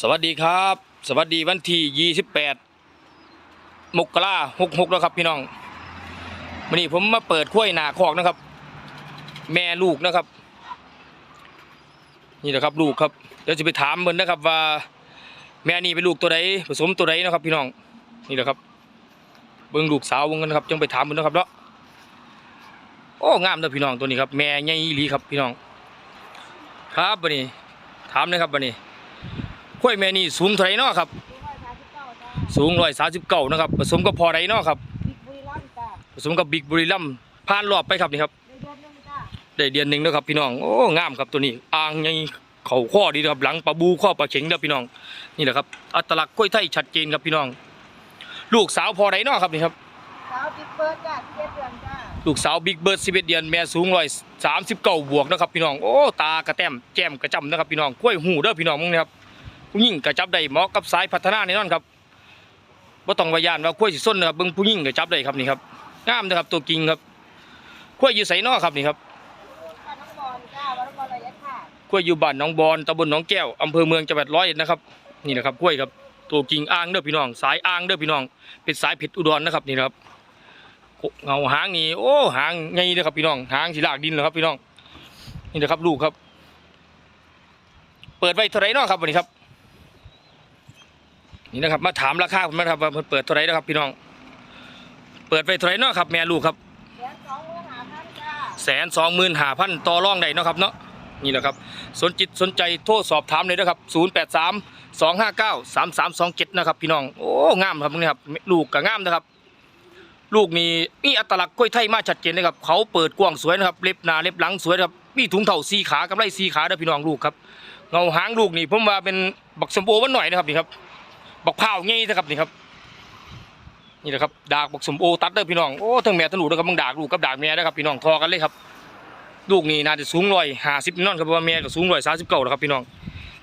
สวัสดีครับ สวัสดีวันที่28มกราหกหกแล้วครับพี่น้องวันนี้ผมมาเปิดข้วยหนาคอกนะครับ แม่ลูกนะครับ นี่แหละครับลูกครับเดี๋ยวจะไปถามเพิ่นนะครับว่า แม่นี่เป็นลูกตัวใดผสมตัวใดนะครับ พี่น้องนี่แหละครับ เบิ่งลูกสาววงกันนะครับจังไปถามเพิ่นนะครับเนาะโอ้งามเด้อพี่น้องตัวนี้ครับ แม่ใหญ่อีหลีครับพี่น้อง ครับวันนี้ถามนะครับวันนี้ กล้วยแม่นี่สูงเท่าไหรเนาะครับ สูงร้อยสามสิบเก้านะครับ ผสมกับพอไรเนาะครับบุรีรัมย์จ้าผสมกับบิ๊กบุรีรัมย์ผ่านรอบไปครับนี่ครับในเดือนหนึงจ้าได้เดือนหนึ่งแล้วครับพี่น้อง โอ้งามครับตัวนี้อ่างใหญ่เข่าข้อดีนะครับหลังปลาบูข้อปลาเข็งเด้อพี่น้อง นี่แหละครับ อัตลักษณ์กล้วยไทยชัดเจนครับพี่น้อง ลูกสาวพอไรเนาะครับนี่ครับสาวติ๊กเบิร์ดจ้าเจ็ดเดือนจ้าลูกสาวบิ๊กเบิร์ดสิบเอ็ดเดือนแม่สูงร้อยสามสิบเก้าบวกนะครับพี่น้องโอ้ตากระแต้มแจ่มกระจำนะครับพี่น้องกล้วยหูเด้อพี่น้องมึงนะครับ ผู้หญิงกระจับได้เหมาะกับสายพัฒนาแน่นอนครับบ่ต้องวายานว่ากล้วยสิส้นนะครับเบิ่งผู้หญิงกระจับได้ครับนี่ครับงามนะครับตัวกิ่งครับกล้วยอยู่ไสเนอครับนี่ครับบ้านน้องบอลจ้าบ้านน้องบอลระยะค่ะกล้วยอยู่บ้านหนองบอนตำบลหนองแก้วอำเภอเมืองจังหวัดร้อยเอ็ดนะครับนี่นะครับกล้วยครับตัวกิ่งอ่างเด้อพี่น้อง สายอ่างเด้อพี่น้อง เป็นสายเพชรอุดรนะครับนี่นะครับเงาหางนี่โอ้หางใหญ่เด้อครับพี่น้องหางสีลากดินเหรอครับพี่น้องนี่นะครับลูกครับ เปิดไว้เท่าไรเนาะครับวันนี้ครับ นี่นะครับมาถามราคาผมนะครับว่ามันเปิดเท่าไหรนะครับพี่น้อง เปิดไว้เท่าไหรเนาะครับแม่ลูกครับแสนสองหมื่นห้าพันแสนสองหมื่นห้าพันต่อรองได้เนาะครับเนาะนี่แหละครับสนจิตสนใจโทรสอบถามเลยนะครับศูนย์แปดสามสองห้าเก้าสามสามสองเจ็ดนะครับ พี่น้องโอ้งามครับนี่ครับลูกก็งามนะครับ ลูกนี่มีอัตลักษณ์กล้วยไทยมาชัดเจนเลยครับ เขาเปิดกว้างสวยนะครับเล็บหน้าเล็บหลังสวยครับมีถุงเท้าสีขากับไรสีขาเด้อพี่น้องลูกครับเงาหางลูกนี่ผมว่าเป็นบักสมโอวันหน่อยนะครับนี่ครับ บักพร้าวงี้นะครับนี่ครับ นี่แหละครับดากบักสมโอตัดเด้อพี่น้องโอ้ทั้งแม่ทั้งลูกนะครับมึงดากลูกกับดากแม่นะครับพี่น้องทอกันเลยครับ ลูกนี่น่าจะสูงร้อยห้าสิบนั่นครับเพราะว่าแม่ก็สูงร้อยสามสิบเก้าแล้วครับพี่น้อง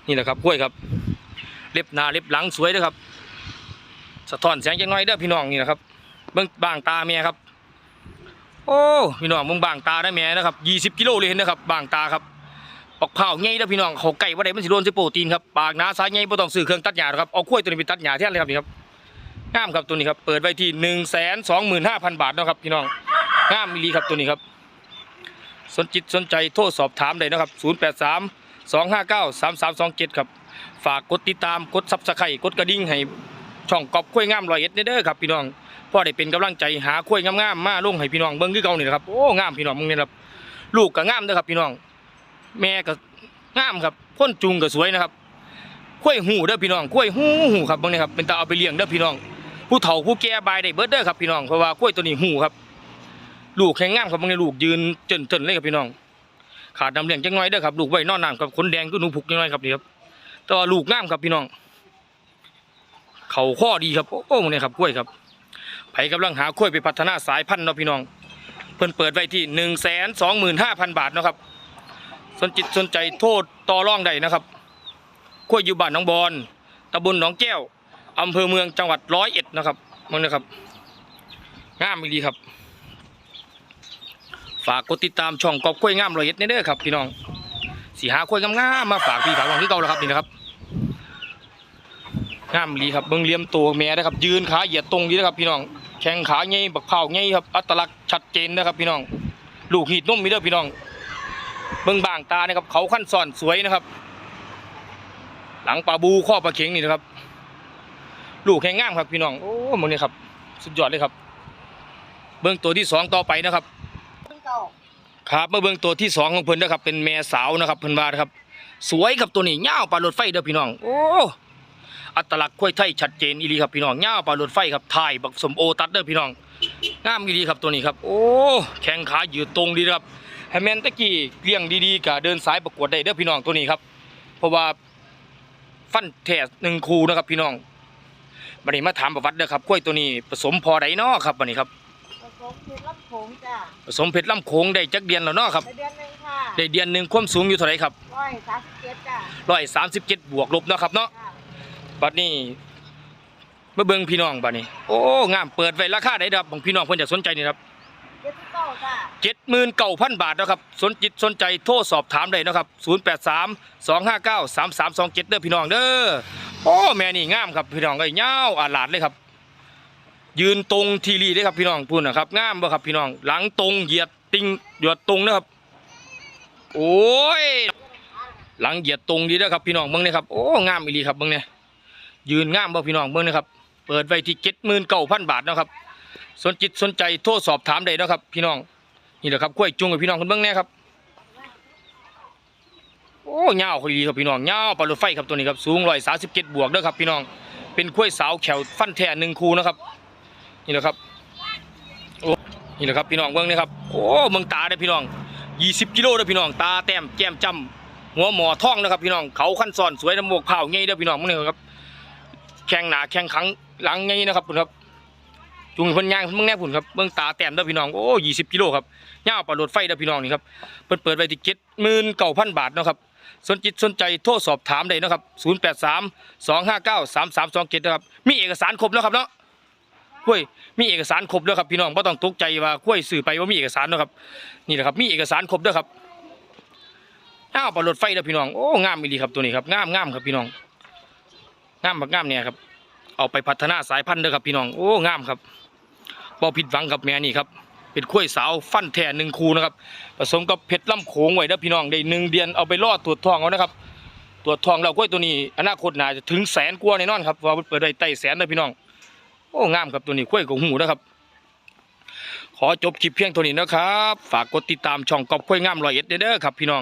นี่แหละครับกล้วยครับ เล็บหน้าเล็บหลังสวยเด้อครับ สะท้อนแสงจังน้อยเด้อพี่น้องนี่นะครับเบิ่งบางตาแม่ครับ โอ้พี่น้องเบิ่งบางตาได้แม่นะครับยี่สิบกิโลเลยเห็นนะครับบางตาครับ ปอกเผาใหญ่เด้อพี่น้องเขาไก่ว่าได้มันสิโดนสิโปรตีนครับปากหนาสายใหญ่บ่ต้องซื้อเครื่องตัดหญ้าหรอกครับเอากล้วยตัวนี้ไปตัดหญ้าแทนเลยครับนี่ครับงามครับตัวนี้ครับเปิดไว้ที่หนึ่งแสนสองหมื่นห้าพันบาทนะครับพี่น้องงามมิลีครับตัวนี้ครับสนจิตสนใจโทรสอบถามได้นะครับ083 259 3327ครับฝากกดติดตามกดซับสไครต์กดกระดิ่งให้ช่องกอบคุ้วยงามรอยเอ็ดเด้อครับพี่น้องพ่อได้เป็นกำลังใจหาคุ้วยงามๆมาลงให้พี่น้องเบิ่งคือเก่านี่แหละครับโอ้งามพี่น้องมึงนี่ครับลูกก็งามเด้อครับพี่น้อง แม่ก็งามครับคนจุงก็สวยนะครับคุ้วยหูเด้อพี่น้องคุ้วยหูหูครับบิ่งนี่ครับเป็นตาเอาไปเลี้ยงเด้อพี่น้อง ผู้เฒ่าผู้แก่บายได้เบิดเด้อครับพี่น้องเพราะว่าคุ้วยตัวนี้หูครับ ลูกแข็งงามครับบางทีลูกยืนเจนเจนเลยครับพี่น้อง ขาดน้ำเลี้ยงจังน้อยเด้อครับลูกไว้นอนน้ำกับขนแดงก็หนูผูกจังน้อยครับนี่ครับแต่ว่าลูกงามครับพี่น้อง เขาข้อดีครับโอ้โหมันนี่ครับกล้วยครับไผกำลังหากล้วยไปพัฒนาสายพันธุ์เนาะพี่น้อง เพิ่นเปิดไว้ที่หนึ่งแสนสองหมื่นห้าพันบาทเนาะครับ สนจิตสนใจโทษต่อร่องได้นะครับกล้วอยู่บ้านหนองบอนตำบลหนองแก้วอำเภอเมืองจังหวัดร้อยเอ็ดนะครับมันนะครับงามดีครับ ฝากกดติดตามช่องกอบกล้วยงามรอยเอ็ดเด้อครับพี่น้องสีหากล้วยงามๆมาฝากพี่ฝากน้องที่เก่าแล้วครับนี่นะครับงามดีครับเบิ่งเลี่ยมตัวแม่นะครับ ยืนขาเหยียดตรงนี้นะครับ พี่น้องแข้งขาใหญ่บักเผาใหญ่ครับอัตลักษณ์ชัดเจนนะครับ พี่น้อง ลูกหีดนุ่มมีเด้อพี่น้อง เบิ่งบางตานะครับ เขาขั้นซ่อนสวยนะครับ หลังปลาบูข้อปลาเข็งนี่นะครับ ลูกแข็งง่ามครับพี่น้องโอ้หมันนี่ครับ สุดยอดเลยครับ เบิ่งตัวที่สองต่อไปนะครับเพิ่งเก่าครับมาเบิ่งตัวที่สองของเพิ่นนะครับ เป็นแม่สาวนะครับเพิ่นว่านะครับ สวยครับตัวนี้ยาปลารถไฟเด้อพี่น้อง โอ้อัตลักษณ์กล้วยไทยชัดเจนอีหลีครับพี่น้องยาปลารถไฟครับถ่ายบักสมโอตัดเด้อพี่น้องงามอีหลีครับตัวนี้ครับ โอ้แข้งขายืดตรงดีครับ ให้แม่นตะกี้เลี้ยงดีๆก็เดินสายประกวดได้เด้อพี่น้องตัวนี้ครับ เพราะว่าฟันแท้หนึ่งคูนะครับพี่น้องบัดนี้มาถามประวัติเด้อครับกล้วยตัวนี้ผสมพอใดเนาะครับบัดนี้ครับผสมเพชรรับโขงจ้าผสมเพชรลำโขงได้จักเดือนแล้วเนาะครับในเดือนหนึงค่ะได้เดือนหนึ่งความสูงอยู่เท่าไหรครับร้อยสามสิบเจ็ดจ้าร้อยสามสิบเจ็ดบวกลบเนาะครับเนาะจ้าบัดนี้มาเบิ่งพี่น้องบัดนี้ โอ้งามเปิดไว้ราคาได้ครับบางพี่น้องเพิ่นอยากสนใจนี่ครับ เจ็ดสิบเก้าจ้าเจ็ดหมื่นเก้าพันบาทนะครับ สนจิตสนใจโทรสอบถามได้นะครับศูนย์แปดสามสองห้าเก้าสามสามสองเจ็ดเด้อพี่น้องเด้อโอ้แม่นี่งามครับพี่น้องเอ้ยยาวอาหลาดเลยครับ ยืนตรงทีรีได้ครับพี่น้องพูดนะครับงามบ่ครับพี่น้องหลังตรงเหยียดติงเหยียดตรงนะครับ โอ้ยหลังเหยียดตรงดีนะครับพี่น้องเบิ่งเนี่ยครับโอ้งามอีหลีครับเบิ่งเนี่ยยืนงามบ่พี่น้องเบิ่งนะครับเปิดไว้ที่เจ็ดหมื่นเก้าพันบาทนะครับ สนจิตสนใจโทรสอบถามได้นะครับ พี่น้องนี่แหละครับกล้วยจุงกับพี่น้องคนเบิ่งแน่ครับโอ้ยาวคดีครับพี่น้องยาวปลารถไฟครับตัวนี้ครับสูงร้อยสาสิบเจ็ดบวกเด้อครับพี่น้องเป็นกล้วยสาวแขวฟันแท้หนึ่งคูนะครับนี่แหละครับโอ้นี่แหละครับพี่น้องเบิ่งนี่ครับโอ้เมืองตาเด้อพี่น้องยี่สิบกิโลเด้อพี่น้องตาแต้มแก้มจำหัวหมอท่องนะครับพี่น้องเขาขั้นซอนสวยน้ำโมกเผาไงเด้อพี่น้องมึงนี่ครับแข้งหนาแข้งขังหลังไงนะครับคุณครับ จุงเพิ่นย่างเบิ่งแน่พุ่นครับเบิ่งตาแต้มเด้อพี่น้องโอ้20กิโลครับยาปลารถไฟเด้อพี่น้องนี่ครับเพิ่นเปิดไว้ที่79,000บาทเนาะครับสนจิตสนใจโทรสอบถามได้นะครับ083 259 3327นะครับมีเอกสารครบแล้วครับเนาะกล้วยมีเอกสารครบแล้วครับพี่น้องบ่ต้องตกใจว่ากล้วยสื่อไปว่ามีเอกสารนะครับนี่แหละครับมีเอกสารครบเด้อครับยาวปลารถไฟเด้อพี่น้องโอ้งามอีหลีครับตัวนี้ครับงามงามครับพี่น้องงามแบักงามเนี่ยครับ เอาไปพัฒนาสายพันธุ์เด้อครับพี่น้องโอ้งามครับบ่ผิดหวังกับแม่นี่ครับเป็นข้วยสาวฟันแท้หนึ่งคูนะครับผสมกับเพชรล่ำโขงไว้เด้อพี่น้องได้หนึ่งเดือนเอาไปรอดตรวจทองเอานะครับตรวจทองเรากล้วยตัวนี้อนาคตน่าจะถึงแสนกว่าแน่นอนครับว่าเปิดได้ใต้แสนเด้อพี่น้องโอ้งามครับตัวนี้ข้วยของหูนะครับขอจบคลิปเพียงเท่านี้นะครับ ฝากกดติดตามช่องกอบข้วยงามรอยเอ็ดเด้อครับพี่น้อง